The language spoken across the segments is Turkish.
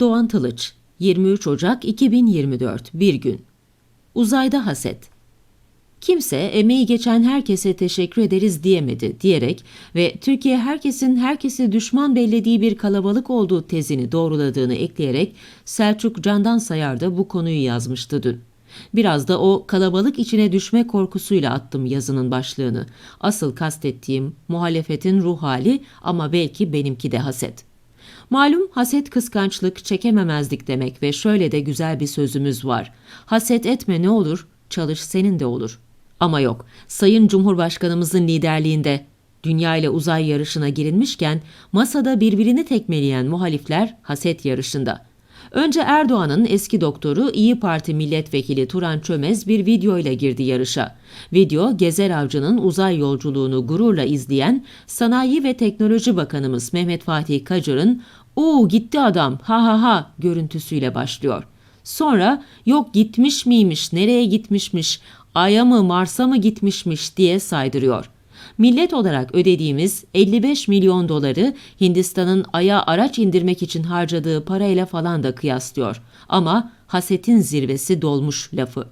Doğan Tılıç 23 Ocak 2024 Bir gün Uzayda haset Kimse emeği geçen herkese teşekkür ederiz diyemedi diyerek ve Türkiye herkesin herkesi düşman bellediği bir kalabalık olduğu tezini doğruladığını ekleyerek Selçuk Candan Sayar da bu konuyu yazmıştı dün. Biraz da o kalabalık içine düşme korkusuyla attım yazının başlığını. Asıl kastettiğim muhalefetin ruh hali ama belki benimki de haset. Malum haset kıskançlık, çekememezlik demek ve şöyle de güzel bir sözümüz var. Haset etme ne olur, çalış senin de olur. Ama yok, Sayın Cumhurbaşkanımızın liderliğinde dünya ile uzay yarışına girilmişken masada birbirini tekmeleyen muhalifler haset yarışında. Önce Erdoğan'ın eski doktoru İyi Parti milletvekili Turan Çömez bir video ile girdi yarışa. Video, Gezer Avcı'nın uzay yolculuğunu gururla izleyen Sanayi ve Teknoloji Bakanımız Mehmet Fatih Kacır'ın "Oo gitti adam, ha ha ha" görüntüsüyle başlıyor. Sonra yok gitmiş miymiş, nereye gitmişmiş, Ay'a mı Mars'a mı gitmişmiş diye saydırıyor. Millet olarak ödediğimiz 55 milyon doları Hindistan'ın Ay'a araç indirmek için harcadığı parayla falan da kıyaslıyor. Ama hasetin zirvesi dolmuş lafı.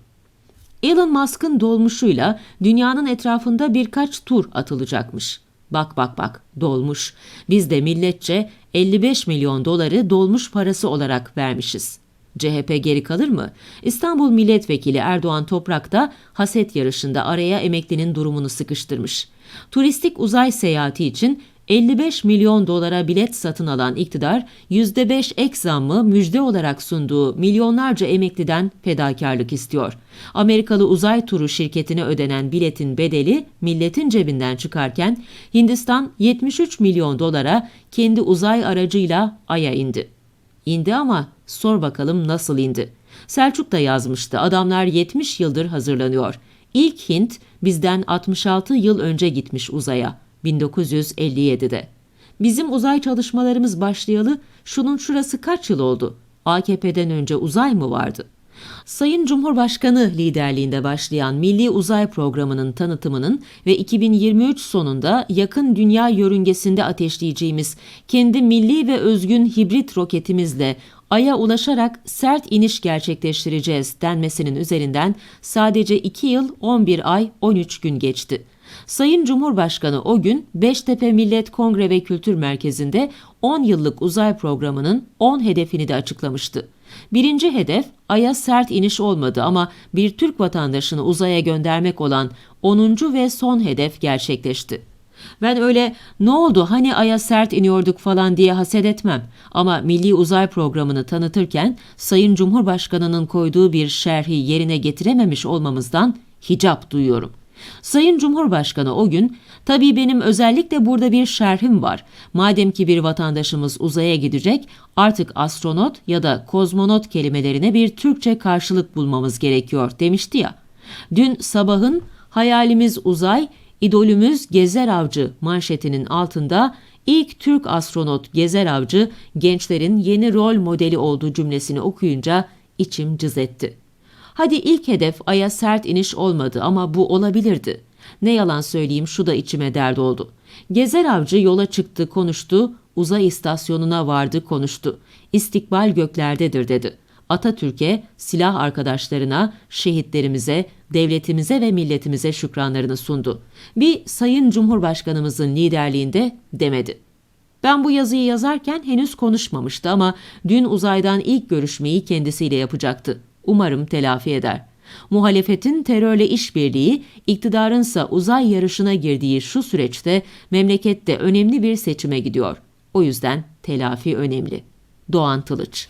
Elon Musk'ın dolmuşuyla dünyanın etrafında birkaç tur atılacakmış. Bak bak bak dolmuş. Biz de milletçe 55 milyon doları dolmuş parası olarak vermişiz.'' CHP geri kalır mı? İstanbul Milletvekili Erdoğan Toprak da haset yarışında araya emeklinin durumunu sıkıştırmış. Turistik uzay seyahati için 55 milyon dolara bilet satın alan iktidar %5 ek zammı müjde olarak sunduğu milyonlarca emekliden fedakarlık istiyor. Amerikalı uzay turu şirketine ödenen biletin bedeli milletin cebinden çıkarken Hindistan 73 milyon dolara kendi uzay aracıyla Ay'a indi. İndi ama sor bakalım nasıl indi. Selçuk da yazmıştı. Adamlar 70 yıldır hazırlanıyor. İlk Hint bizden 66 yıl önce gitmiş uzaya. 1957'de. Bizim uzay çalışmalarımız başlayalı şunun şurası kaç yıl oldu? AKP'den önce uzay mı vardı? Sayın Cumhurbaşkanı liderliğinde başlayan Milli Uzay Programı'nın tanıtımının ve 2023 sonunda yakın dünya yörüngesinde ateşleyeceğimiz kendi milli ve özgün hibrit roketimizle Ay'a ulaşarak sert iniş gerçekleştireceğiz denmesinin üzerinden sadece 2 yıl 11 ay 13 gün geçti. Sayın Cumhurbaşkanı o gün Beştepe Millet Kongre ve Kültür Merkezi'nde 10 yıllık uzay programının 10 hedefini de açıklamıştı. Birinci hedef Ay'a sert iniş olmadı ama bir Türk vatandaşını uzaya göndermek olan 10. ve son hedef gerçekleşti. Ben öyle ne oldu hani Ay'a sert iniyorduk falan diye haset etmem ama Milli Uzay Programı'nı tanıtırken Sayın Cumhurbaşkanı'nın koyduğu bir şerhi yerine getirememiş olmamızdan hicap duyuyorum. Sayın Cumhurbaşkanı o gün, tabii benim özellikle burada bir şerhim var. Madem ki bir vatandaşımız uzaya gidecek, artık astronot ya da kozmonot kelimelerine bir Türkçe karşılık bulmamız gerekiyor demişti ya. Dün sabahın hayalimiz uzay, idolümüz Gezer Avcı manşetinin altında ilk Türk astronot Gezer Avcı gençlerin yeni rol modeli olduğu cümlesini okuyunca içim cız etti. Hadi ilk hedef Ay'a sert iniş olmadı ama bu olabilirdi. Ne yalan söyleyeyim şu da içime dert oldu. Gezer avcı yola çıktı konuştu, uzay istasyonuna vardı konuştu. İstikbal göklerdedir dedi. Atatürk'e, silah arkadaşlarına, şehitlerimize, devletimize ve milletimize şükranlarını sundu. Bir Sayın Cumhurbaşkanımızın liderliğinde demedi. Ben bu yazıyı yazarken henüz konuşmamıştı ama dün uzaydan ilk görüşmeyi kendisiyle yapacaktı. Umarım telafi eder. Muhalefetin terörle işbirliği, iktidarınsa uzay yarışına girdiği şu süreçte memlekette önemli bir seçime gidiyor. O yüzden telafi önemli. Doğan Tılıç